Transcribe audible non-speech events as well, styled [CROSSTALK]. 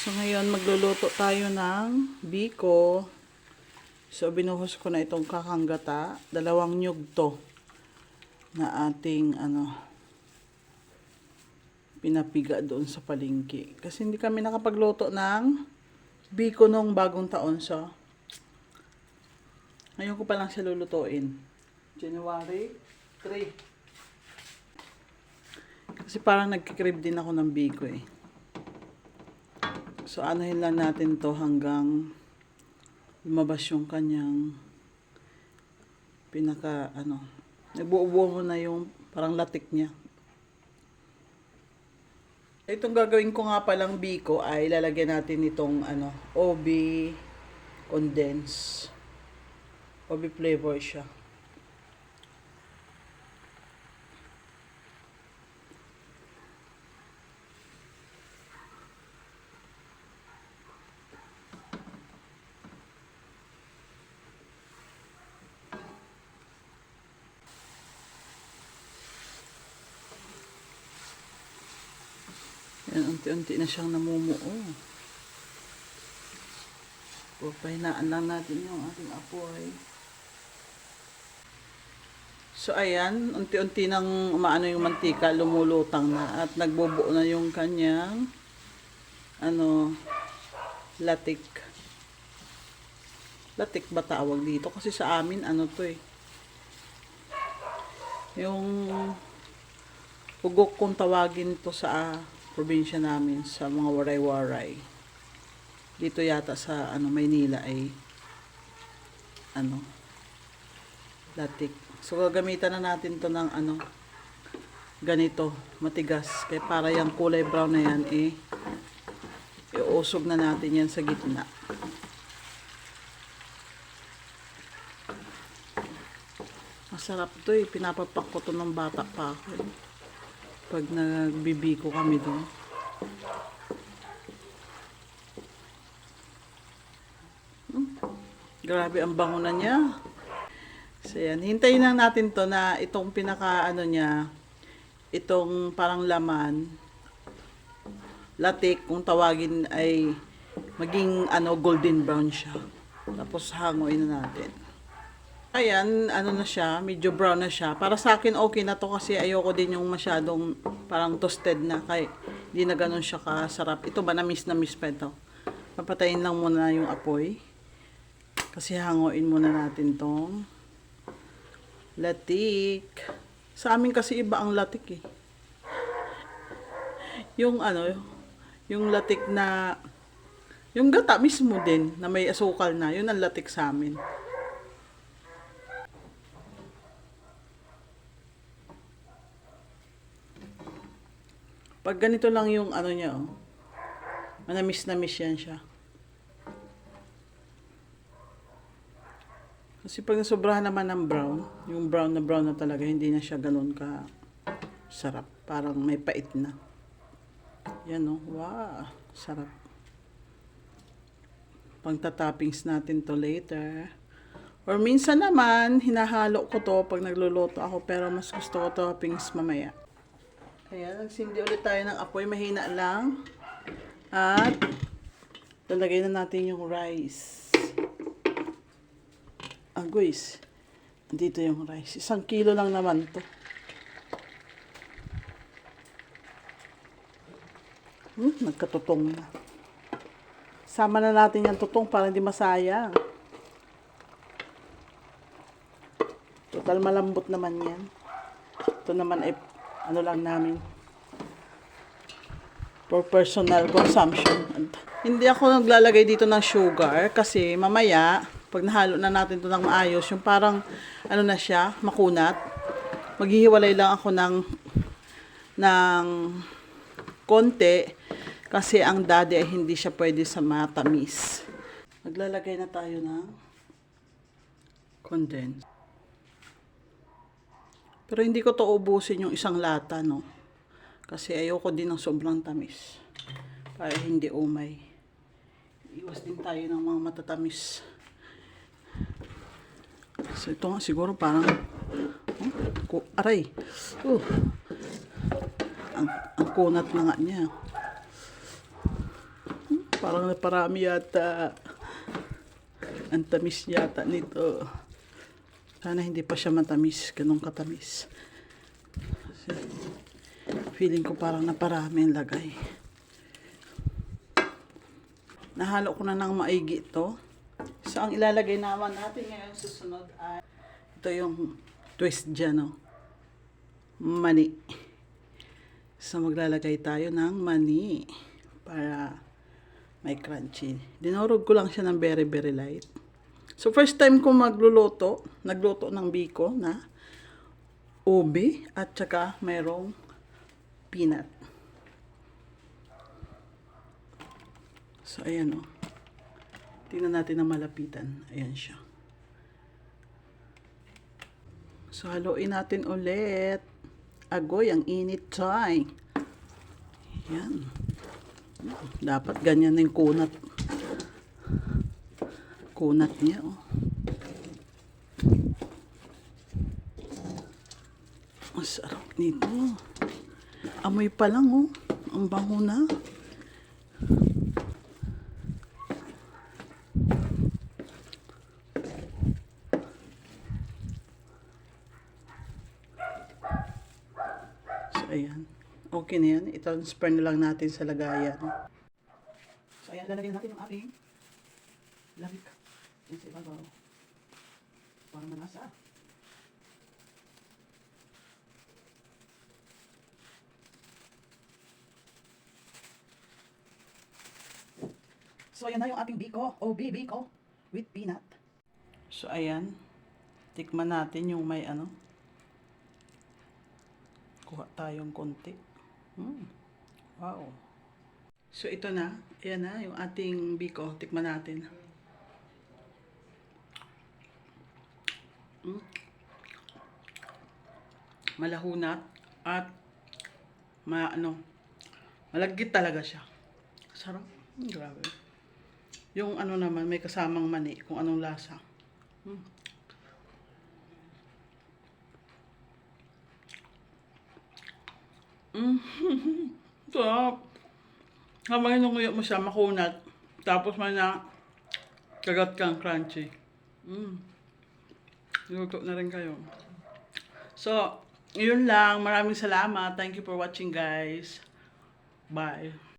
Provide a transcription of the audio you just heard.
So ngayon magluluto tayo ng biko. So binuhos ko na itong kakanggata, dalawang nyug to na ating ano pinapiga doon sa palengke. Kasi hindi kami nakapagluto ng biko nung bagong taon so ngayon ko pa lang siya lulutuin. January 3. Kasi parang nagkikrib din ako ng biko eh. So, anuhin lang natin to hanggang lumabas yung kanyang pinaka, ano, nagbuo-buo mo na yung parang latik niya. Itong gagawin ko nga palang biko ay lalagyan natin itong, ano, OB condense. OB flavor siya. Yan, unti-unti na siyang namumuo. Papahinaan lang natin yung ating apoy. So, ayan, unti-unti nang umaano yung mantika, lumulutang na at nagbubuo na yung kanyang ano, latik. Latik ba tawag dito? Kasi sa amin, ano to eh. Yung ugok kung tawagin to sa probinsya namin, sa mga waray-waray. Dito yata sa ano Maynila ay ano latik. So gagamitan na natin to ng ano ganito, matigas. Kaya para yung kulay brown na yan eh iusog na natin yan sa gitna. Masarap to eh. Pinapapak ko to ng bata pa ako eh. Pag nagbibiko kami doon. Hmm. Grabe ang bango na niya. So yan, hintayin lang natin to na itong pinaka ano niya, itong parang laman, latik kung tawagin ay maging ano golden brown siya. Tapos hanguin na natin. Ayan, ano na siya, medyo brown na siya. Para sa akin okay na to kasi ayoko din yung masyadong parang toasted na kay hindi na ganun siya kasarap. Ito ba na miss na miss pa ito. Papatayin lang muna yung apoy. Kasi hanguin muna natin tong latik. Sa amin kasi iba ang latik eh. Yung ano, yung latik na yung gata mismo din na may asukal na, yun ang latik sa amin. Pag ganito lang yung ano niya, oh. Manamis na miss yan siya. Kasi pag nasobrahan naman ng brown, yung brown na brown na talaga, hindi na siya ganun ka sarap. Parang may pait na. Yan oh, wow, sarap. Pangtatoppings natin to later. Or minsan naman, hinahalo ko to pag nagluluto ako, pero mas gusto ko toppings mamaya. Ayan, nagsindi ulit tayo ng apoy, mahina lang. At, lalagay na natin yung rice. Ah, guys, dito yung rice. Isang kilo lang naman to. Hmm, nagkatutong na. Sama na natin yung tutong para hindi masayang. Total malambot naman yan. Ito naman ay ano lang namin for personal consumption. And hindi ako naglalagay dito ng sugar kasi mamaya pag nahalo na natin to ng maayos, yung parang ano na siya, makunat. Maghihiwalay lang ako ng ng konti kasi ang daddy ay hindi siya pwede sa matamis. Maglalagay na tayo ng condense. Pero hindi ko to ubusin yung isang lata, no? Kasi ayoko din ng sobrang tamis. Para hindi umay. Iwas din tayo ng mga matatamis. So ito nga siguro parang... Oh, aray! Uh, ang, ang kunat na nga niya. Hmm? Parang naparami yata. Ang tamis yata nito. Sana hindi pa siya matamis. Ganun katamis. Kasi feeling ko parang naparami ang lagay. Nahalo ko na ng maigi ito. So, ang ilalagay naman natin ngayon susunod ay ito yung twist dyan, no? Mani. So, maglalagay tayo ng mani para may crunchy. Dinorog ko lang siya ng very, very light. So, first time ko magluluto, nagluto ng biko na ube at saka mayroong peanut. So, ayan o. Tingnan natin ang malapitan. Ayan siya. So, haluin natin ulit. Agoy, ang init tay. Ayan. Dapat ganyan na yung kunat. Kunat niya, oh. Ang sarap nito. Amoy pa lang, oh. Ang bango na. So, ayan. Okay na yan. I-transfer na lang natin sa lagayan. So, ayan. Lalagyan natin yung ating lamik. Sa ibabaw. Para manasa. So, ayan na yung ating biko. OB biko. With peanut. So, ayan. Tikman natin yung may ano. Kuha tayong konti. Hmm. Wow. So, ito na. Ayan na, yung ating biko. Tikman natin. Malahunat at ma ano, malagkit talaga siya. Sarap. Hmm, grabe. Yung ano naman, may kasamang mani, kung anong lasa. Hmm. Mm. [LAUGHS] Sarap. Habang inukuya mo siya, makunat. Tapos may na kagat kang crunchy. Mm. Luto na rin kayo. So, yun lang. Maraming salamat. Thank you for watching, guys. Bye.